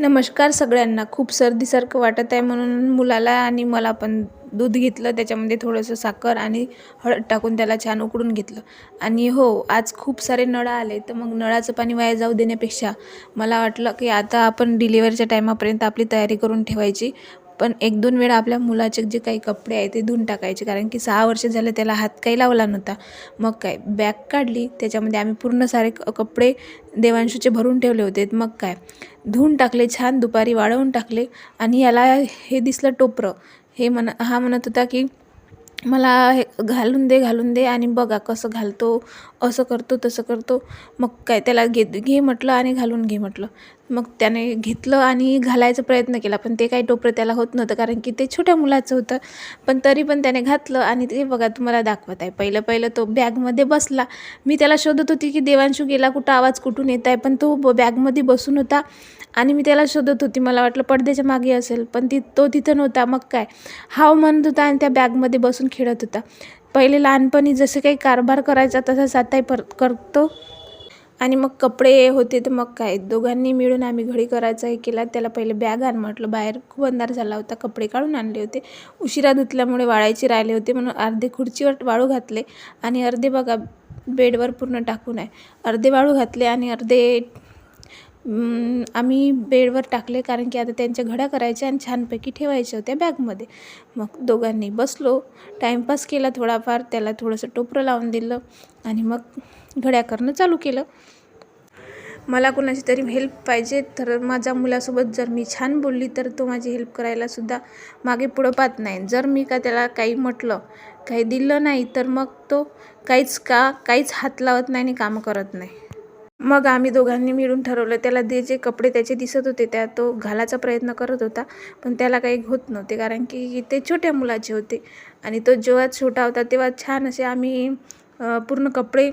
नमस्कार सगळ्यांना. खूप सर्दीसारखं वाटत आहे म्हणून मुलाला आणि मला पण दूध घेतलं. त्याच्यामध्ये थोडंसं साखर आणि हळद टाकून त्याला छान उकडून घेतलं. आणि हो आज खूप सारे नळ आले. तर मग नळाचं पाणी वाया जाऊ देण्यापेक्षा मला वाटलं की आता आपण डिलिव्हरीच्या टायमापर्यंत आपली तयारी करून ठेवायची. पण एक दोन वेळा आपल्या मुलाचे जे काही कपडे आहे ते धुवून टाकायचे. कारण की सहा वर्ष झाले त्याला हात काही लावला नव्हता. मग काय? बॅग काढली. त्याच्यामध्ये आम्ही पूर्ण सारे कपडे देवांशूचे भरून ठेवले होते. मग काय? धुवून टाकले छान दुपारी वाळवून टाकले. आणि याला हे दिसलं टोपरं. हे म्हण हा म्हणत होता की मला हे घालून दे घालून दे आणि बघा कसं घालतो असं करतो तसं करतो. मग काय त्याला घे घे म्हटलं आणि घालून घे म्हटलं. मग त्याने घेतलं आणि घालायचा प्रयत्न केला पण ते काही टोपरं त्याला होत नव्हतं कारण की ते छोट्या मुलाचं होतं. पण तरी पण त्याने घातलं आणि ते बघा तुम्हाला दाखवत आहे. पहिलं पहिलं तो बॅगमध्ये बसला. मी त्याला शोधत होती की देवांशू गेला कुठं आवाज कुठून येत आहे पण तो ब बॅगमध्ये बसून होता. आणि मी त्याला शोधत होती. मला वाटलं पडद्याच्या मागे असेल पण ती तो तिथं नव्हता. मग काय? हाव म्हणत होता आणि त्या बॅगमध्ये बसून खेळत होता. पहिले लहानपणी जसे काही कारभार करायचा तसाच आताही पर करतो. आणि मग कपडे होते तर मग काय? दोघांनी मिळून आम्ही घडी करायचा हे केला. त्याला पहिले बॅग आण म्हटलं. बाहेर खूप अंधार झाला होता. कपडे काढून आणले होते. उशिरा धुतल्यामुळे वाळायचे राहिले होते म्हणून अर्धे खुर्चीवर वाळू घातले आणि अर्धे बघा बेडवर पूर्ण टाकून आहे. अर्धे वाळू घातले आणि अर्धे आम्ही बेडवर टाकले कारण की आता त्यांच्या घड्या करायच्या आणि छानपैकी ठेवायच्या होत्या बॅगमध्ये. मग दोघांनी बसलो. टाईमपास केला थोडाफार. त्याला थोडंसं टोपरं लावून दिलं आणि मग घड्या करणं चालू केलं. मला कोणाची तरी हेल्प पाहिजे. तर माझ्या मुलासोबत जर मी छान बोलली तर तो माझी हेल्प करायलासुद्धा मागे पुढं पाहत नाही. जर मी का त्याला काही म्हटलं काही दिलं नाही तर मग तो काहीच का काहीच हात लावत नाही आणि कामं करत नाही. मग आम्ही दोघांनी मिळून ठरवलं. त्याला ते जे कपडे त्याचे दिसत होते त्या तो घालायचा प्रयत्न करत होता पण त्याला काही होत नव्हते कारण की ते छोट्या मुलाचे होते. आणि तो जेव्हा छोटा होता तेव्हा छान असे आम्ही पूर्ण कपडे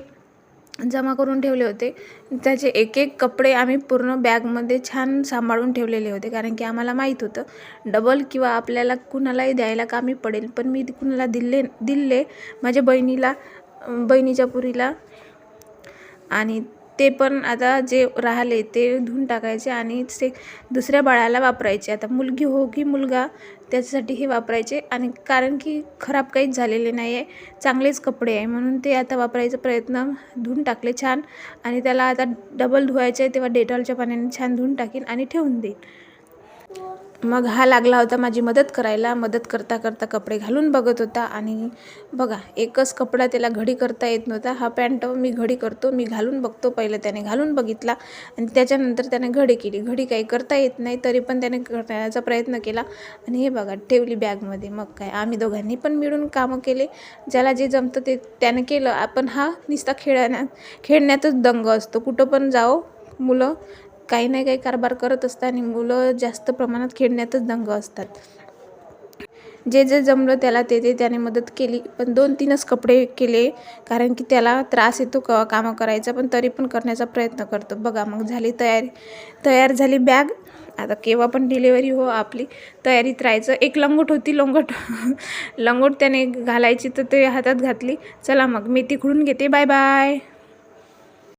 जमा करून ठेवले होते. त्याचे एक एक कपडे आम्ही पूर्ण बॅगमध्ये छान सांभाळून ठेवलेले होते कारण की आम्हाला माहीत होतं डबल किंवा आपल्याला कुणालाही द्यायला कामी पडेल पण मी कुणाला दिले दिले माझ्या बहिणीला बहिणीच्या पुरीला. आणि ते पण आता जे राहिले ते धुवून टाकायचे आणि ते दुसऱ्या बाळाला वापरायचे. आता मुलगी हो की मुलगा त्याच्यासाठी हे वापरायचे आणि कारण की खराब काहीच झालेले नाही आहे चांगलेच कपडे आहे म्हणून ते आता वापरायचा प्रयत्न धुवून टाकले छान. आणि त्याला आता डबल धुवायचे आहे तेव्हा डेटॉलच्या पाण्याने छान धुवून टाकीन आणि ठेवून देईन. मग हा लागला होता माझी मदत करायला. मदत करता करता कपडे घालून बघत होता आणि बघा एकच कपडा त्याला घडी करता येत नव्हता. हा पॅन्ट मी घडी करतो मी घालून बघतो. पहिलं त्याने घालून बघितला आणि त्याच्यानंतर त्याने घडी केली. घडी काही करता येत नाही तरी पण त्याने करण्याचा प्रयत्न केला. आणि हे बघा ठेवली बॅगमध्ये. मग काय आम्ही दोघांनी पण मिळून कामं केले. ज्याला जे जमतं ते त्याने केलं. आपण हा नुसता खेळण्यात खेळण्यातच दंग असतो. कुठं पण जाओ मुलं काही नाही काही कारभार करत असतात आणि मुलं जास्त प्रमाणात खेळण्यातच दंग असतात. जे जे जमलं त्याला ते ते त्याने मदत केली. पण दोन तीनच कपडे केले कारण की त्याला त्रास येतो क कामं करायचा पण तरी पण करण्याचा प्रयत्न करतो. बघा मग झाली तयारी. तयार झाली बॅग. आता केव्हा पण डिलेवरी हो आपली. तयारीत राहायचं. एक लंगोट होती लंगोट. लंगोट त्याने घालायची तर ते हातात घातली. चला मग मी तिकडून घेते. Bye bye.